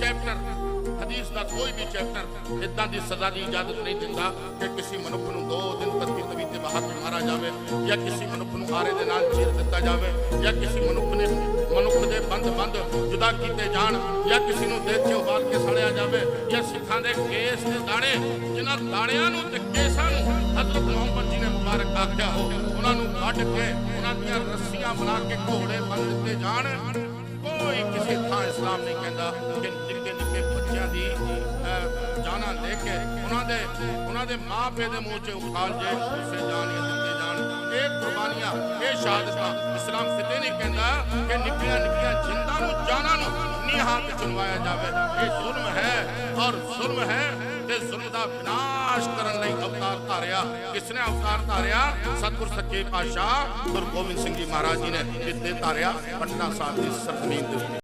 Chapter ਹਦੀਸ ਦਾ ਕੋਈ ਵੀ chapter ਇਦਾਂ ਦੀ ਸਜ਼ਾ ਦੀ ਇਜਾਜ਼ਤ ਨਹੀਂ ਦਿੰਦਾ ਕਿ ਕਿਸੇ ਮਨੁੱਖ ਨੂੰ ਦੋ ਦਿਨ ਤੱਕ ਤਵੀ ਤੇ ਹੱਥ ਮਾਰਾ ਜਾਵੇ ਜਾਂ ਕਿਸੇ ਮਨੁੱਖ ਨੂੰ ਆਰੇ ਦੇ ਨਾਲ ਚੀਰ ਦਿੱਤਾ ਜਾਵੇ ਜਾਂ ਕਿਸੇ ਮਨੁੱਖ ਨੇ, ਮਨੁੱਖ ਦੇ ਬੰਦ ਬੰਦ ਜੁਦਾ ਕੀਤੇ ਜਾਣ ਜਾਂ ਕਿਸੇ ਨੂੰ ਦੇਖ ਕੇ ਉਬਾਲ ਕੇ ਸੜਿਆ ਜਾਵੇ ਜਾਂ ਸਿੱਖਾਂ ਦੇ ਕੇਸ ਦੇ ਦਾਣੇ, ਜਿਨ੍ਹਾਂ ਦਾਣਿਆਂ ਨੂੰ ਤੇ ਕੇਸਾਂ ਨੂੰ ਹਜ਼ਰਤ ਮੁਹੰਮਦ ਜੀ ਨੇ ਮੁਬਾਰਕ ਆਖਿਆ ਹੋ ਉਹਨਾਂ ਨੂੰ ਕੱਢ ਕੇ, ਉਹਨਾਂ ਦੀਆਂ ਰੱਸੀਆਂ ਬਣਾ ਕੇ ਘੋੜੇ ਬੰਨ ਦਿੱਤੇ ਜਾਣ। ਕੋਈ ਕਿਸੇ ਥਾਂ ਇਸਲਾਮ ਨਹੀਂ ਕਹਿੰਦਾ। ਕਿ ਨਿੱਕੇ ਨਿੱਕੇ ਬੱਚਿਆਂ ਦੀ ਜਾਨਾਂ ਲੈ ਕੇ ਉਹਨਾਂ ਦੇ ਉਹਨਾਂ ਦੇ ਮਾਪੇ ਦੇ ਮੂੰਹ 'ਚ ਉਖਾਲ ਜੇ ਉਸੇ ਜਾਨ ਦਿੱਤੇ ਜਾਣ ਇਹ ਕੁਰਬਾਨੀਆਂ, ਇਹ ਸ਼ਹਾਦਤਾਂ ਇਸਲਾਮ ਕਿਤੇ ਨਹੀਂ ਕਹਿੰਦਾ ਕਿ ਨਿੱਕੀਆਂ ਨਿੱਕੀਆਂ ਜਿੰਦਾਂ ਨੂੰ, ਜਾਨਾਂ ਨੂੰ ਨੀਹਾਂ ਤੇ ਚੁਣਵਾਇਆ ਜਾਵੇ। ਇਹ ਜ਼ੁਲਮ ਹੈ, ਔਰ ਜ਼ੁਲਮ ਹੈ ਤੇ ਜ਼ੁਲਮ ਦਾ ਵਿਨਾਸ਼ ਕਰਨ ਲਈ ਅਵਤਾਰ ਧਾਰਿਆ। ਕਿਸ ਨੇ ਅਵਤਾਰ ਧਾਰਿਆ? ਸਤਿਗੁਰ ਸੱਚੇ ਪਾਤਸ਼ਾਹ ਗੁਰੂ ਗੋਬਿੰਦ ਸਿੰਘ ਜੀ ਮਹਾਰਾਜ ਜੀ ਨੇ ਇੱਥੇ ਧਾਰਿਆ ਪਟਨਾ ਸਾਹਿਬ ਦੀ ਸਰਜ਼ਮੀਨ ਦੇ